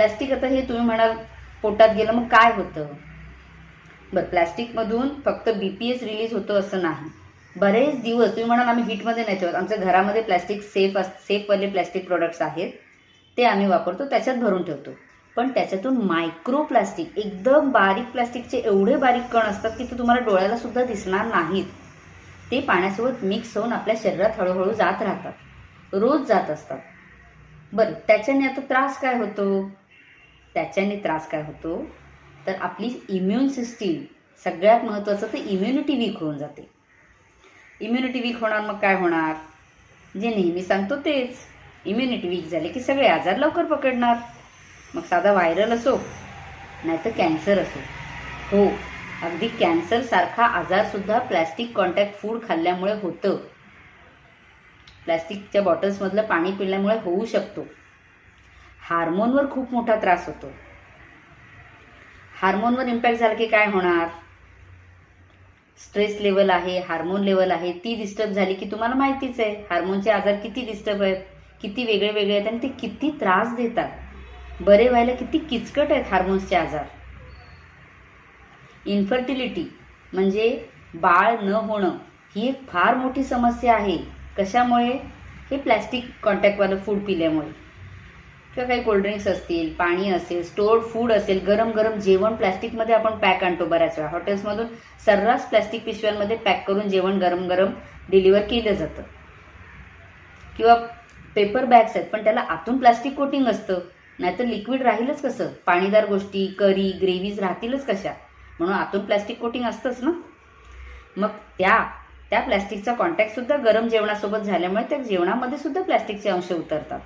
Plastic आता हे तुम्ही म्हणाल पोटात गेलं मग काय होतं? बरं प्लॅस्टिकमधून फक्त बी पी एस रिलीज होतं असं नाही. बरेच दिवस तुम्ही म्हणाल आम्ही हीटमध्ये नाही ठेवत. आमच्या घरामध्ये प्लॅस्टिक सेफ अस सेफवाले प्लॅस्टिक प्रोडक्ट्स आहेत. ते आम्ही वापरतो त्याच्यात भरून ठेवतो. पण त्याच्यातून मायक्रो प्लास्टिक एकदम बारीक प्लास्टिकचे एवढे बारीक कण असतात की ते तुम्हाला डोळ्याला सुद्धा दिसणार नाहीत. ते पाण्यासोबत मिक्स होऊन आपल्या शरीरात हळूहळू जात राहतात. रोज जात असतात. बरं त्याच्याने आता त्रास काय होतो? त्याच्याने त्रास काय होतो? तर आपली इम्युन सिस्टीम सगळ्यात महत्त्वाचं तर इम्युनिटी वीक होऊन जाते. इम्युनिटी वीक होणार मग काय होणार? जे नेहमी सांगतो तेच. इम्युनिटी वीक झाले की सगळे आजार लवकर पकडणार. मग साधा व्हायरल असो नाहीतर कॅन्सर असो. हो अगदी कॅन्सरसारखा आजारसुद्धा प्लॅस्टिक कॉन्टॅक्ट फूड खाल्ल्यामुळे होतं. प्लॅस्टिकच्या बॉटल्समधलं पाणी पिल्यामुळे होऊ शकतो. हार्मोनवर खूप मोठा त्रास होतो. हार्मोनवर इम्पॅक्ट झाला की काय होणार? स्ट्रेस लेवल आहे हार्मोन लेवल आहे ती डिस्टर्ब झाली की तुम्हाला माहितीच आहे हार्मोनचे आजार किती डिस्टर्ब आहेत किती वेगळे वेगळे आहेत आणि ते किती त्रास देतात. बरे व्हायला किती किचकट आहेत हार्मोन्सचे आजार. इन्फर्टिलिटी म्हणजे बाळ न होणं ही एक फार मोठी समस्या आहे. कशामुळे? हे प्लॅस्टिक कॉन्टॅक्टवालं फूड पिल्यामुळे. किंवा काही कोल्ड्रिंक्स असतील पाणी असेल स्टोर्ड फूड असेल गरम गरम जेवण प्लॅस्टिकमध्ये आपण पॅक आणतो बऱ्याच वेळा. हॉटेल्समधून सर्रास प्लॅस्टिक पिशव्यांमध्ये पॅक करून जेवण गरम गरम डिलिव्हर केलं जातं. किंवा पेपर बॅग्स आहेत पण त्याला आतून प्लास्टिक कोटिंग असतं. नाहीतर लिक्विड राहीलच कसं? पाणीदार गोष्टी करी ग्रेव्हीज राहतीलच कशा? म्हणून आतून प्लॅस्टिक कोटिंग असतंच ना? मग त्या त्या प्लॅस्टिकचा कॉन्टॅक्ट सुद्धा गरम जेवणासोबत झाल्यामुळे त्या जेवणामध्ये सुद्धा प्लॅस्टिकचे अंश उतरतात.